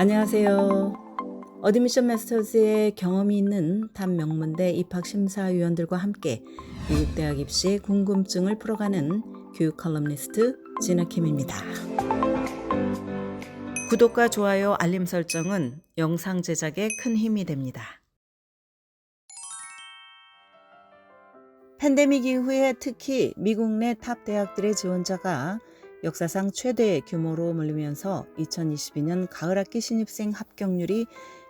안녕하세요. 어드미션 마스터즈의 경험이 있는 단 명문대 입학 심사위원들과 함께 미국 대학 입시 궁금증을 풀어가는 교육 컬럼니스트 진아킴입니다. 구독과 좋아요, 알림 설정은 영상 제작에 큰 힘이 됩니다. 팬데믹 이후에 특히 미국 내 탑 대학들의 지원자가 역사상 최대 규모로 몰리면서 2022년 가을 학기 신입생 합격률이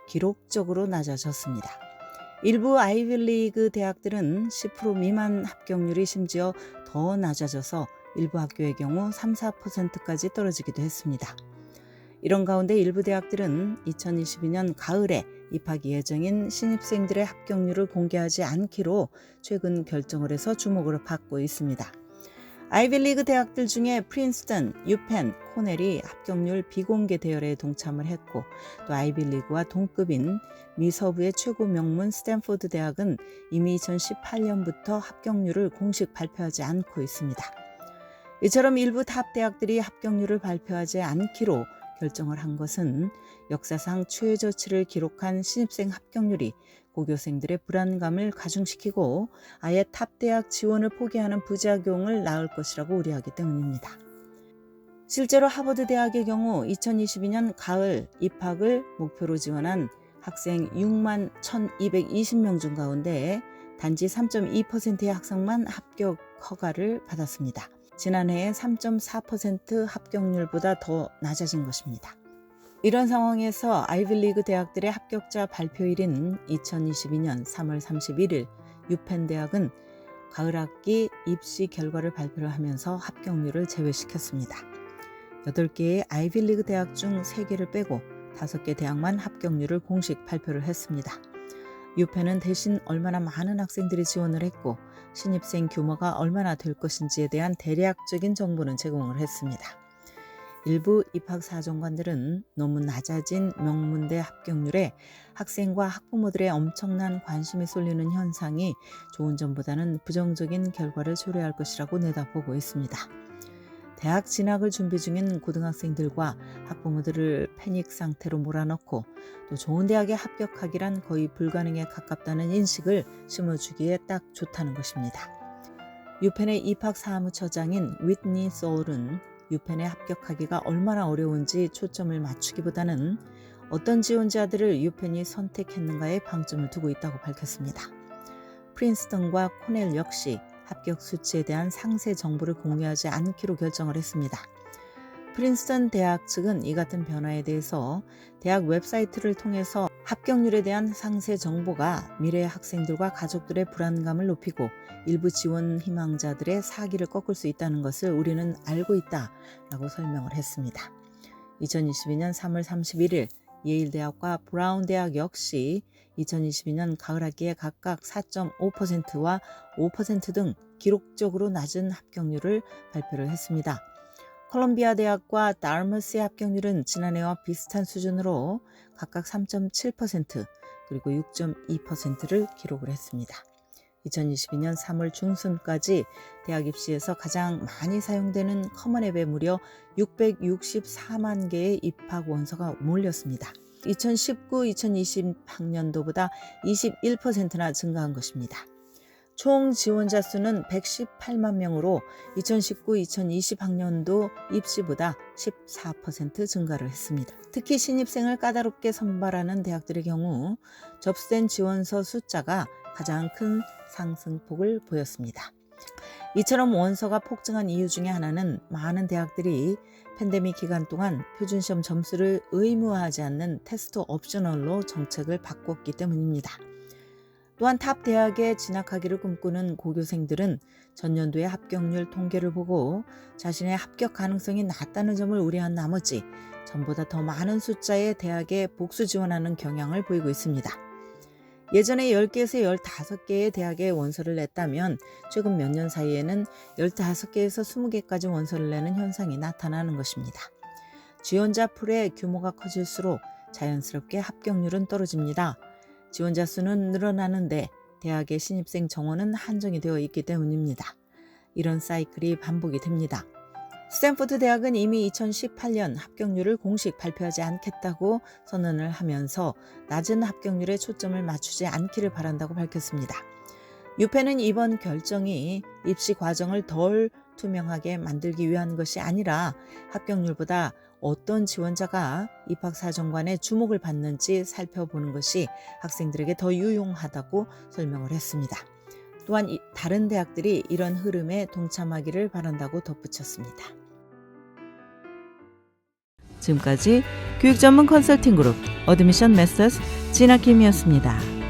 기록적으로 낮아졌습니다. 일부 아이빌리그 대학들은 10% 미만 합격률이 심지어 더 낮아져서 일부 학교의 경우 3, 4%까지 떨어지기도 했습니다. 이런 가운데 일부 대학들은 2022년 가을에 입학 예정인 신입생들의 합격률을 공개하지 않기로 최근 결정을 해서 주목을 받고 있습니다. 아이빌리그 대학들 중에 프린스턴, 유펜, 코넬이 합격률 비공개 대열에 동참을 했고 또 아이빌리그와 동급인 미서부의 최고 명문 스탠포드 대학은 이미 2018년부터 합격률을 공식 발표하지 않고 있습니다. 이처럼 일부 탑 대학들이 합격률을 발표하지 않기로 결정을 한 것은 역사상 최저치를 기록한 신입생 합격률이 고교생들의 불안감을 가중시키고 아예 탑 대학 지원을 포기하는 부작용을 낳을 것이라고 우려하기 때문입니다. 실제로 하버드 대학의 경우 2022년 가을 입학을 목표로 지원한 학생 6만 1,220명 중 가운데 단지 3.2%의 학생만 합격 허가를 받았습니다. 지난해의 3.4% 합격률보다 더 낮아진 것입니다. 이런 상황에서 아이빌리그 대학들의 합격자 발표일인 2022년 3월 31일 유펜 대학은 가을 학기 입시 결과를 발표를 하면서 합격률을 제외시켰습니다. 8개의 아이빌리그 대학 중 3개를 빼고 5개 대학만 합격률을 공식 발표를 했습니다. 유펜은 대신 얼마나 많은 학생들이 지원을 했고 신입생 규모가 얼마나 될 것인지에 대한 대략적인 정보는 제공을 했습니다. 일부 입학 사정관들은 너무 낮아진 명문대 합격률에 학생과 학부모들의 엄청난 관심이 쏠리는 현상이 좋은 점보다는 부정적인 결과를 초래할 것이라고 내다보고 있습니다. 대학 진학을 준비 중인 고등학생들과 학부모들을 패닉 상태로 몰아넣고 또 좋은 대학에 합격하기란 거의 불가능에 가깝다는 인식을 심어주기에 딱 좋다는 것입니다. 유펜의 입학 사무처장인 윗니 소울은 유펜에 합격하기가 얼마나 어려운지 초점을 맞추기보다는 어떤 지원자들을 유펜이 선택했는가에 방점을 두고 있다고 밝혔습니다. 프린스턴과 코넬 역시 합격 수치에 대한 상세 정보를 공유하지 않기로 결정을 했습니다. 프린스턴 대학 측은 이 같은 변화에 대해서 대학 웹사이트를 통해서 합격률에 대한 상세 정보가 미래 학생들과 가족들의 불안감을 높이고 일부 지원 희망자들의 사기를 꺾을 수 있다는 것을 우리는 알고 있다 라고 설명을 했습니다. 2022년 3월 31일 예일 대학과 브라운 대학 역시 2022년 가을 학기에 각각 4.5%와 5%등 기록적으로 낮은 합격률을 발표를 했습니다. 콜롬비아 대학과 다르머스의 합격률은 지난해와 비슷한 수준으로 각각 3.7% 그리고 6.2%를 기록을 했습니다. 2022년 3월 중순까지 대학 입시에서 가장 많이 사용되는 커먼앱에 무려 664만 개의 입학 원서가 몰렸습니다. 2019-2020 학년도보다 21%나 증가한 것입니다. 총 지원자 수는 118만 명으로 2019-2020 학년도 입시보다 14% 증가를 했습니다. 특히 신입생을 까다롭게 선발하는 대학들의 경우 접수된 지원서 숫자가 가장 큰 상승폭을 보였습니다. 이처럼 원서가 폭증한 이유 중에 하나는 많은 대학들이 팬데믹 기간 동안 표준시험 점수를 의무화하지 않는 테스트 옵셔널로 정책을 바꿨기 때문입니다. 또한 탑 대학에 진학하기를 꿈꾸는 고교생들은 전년도의 합격률 통계를 보고 자신의 합격 가능성이 낮다는 점을 우려한 나머지 전보다 더 많은 숫자의 대학에 복수 지원하는 경향을 보이고 있습니다. 예전에 10개에서 15개의 대학에 원서를 냈다면 최근 몇 년 사이에는 15개에서 20개까지 원서를 내는 현상이 나타나는 것입니다. 지원자 풀의 규모가 커질수록 자연스럽게 합격률은 떨어집니다. 지원자 수는 늘어나는데 대학의 신입생 정원은 한정이 되어 있기 때문입니다. 이런 사이클이 반복이 됩니다. 스탠포드 대학은 이미 2018년 합격률을 공식 발표하지 않겠다고 선언을 하면서 낮은 합격률에 초점을 맞추지 않기를 바란다고 밝혔습니다. 유펜은 이번 결정이 입시 과정을 덜 투명하게 만들기 위한 것이 아니라 합격률보다 어떤 지원자가 입학사정관의 주목을 받는지 살펴보는 것이 학생들에게 더 유용하다고 설명을 했습니다. 또한 이- 다른 대학들이 이런 흐름에 동참하기를 바란다고 덧붙였습니다. 지금까지 교육 전문 컨설팅 그룹 어드미션 메서스 진아킴이었습니다.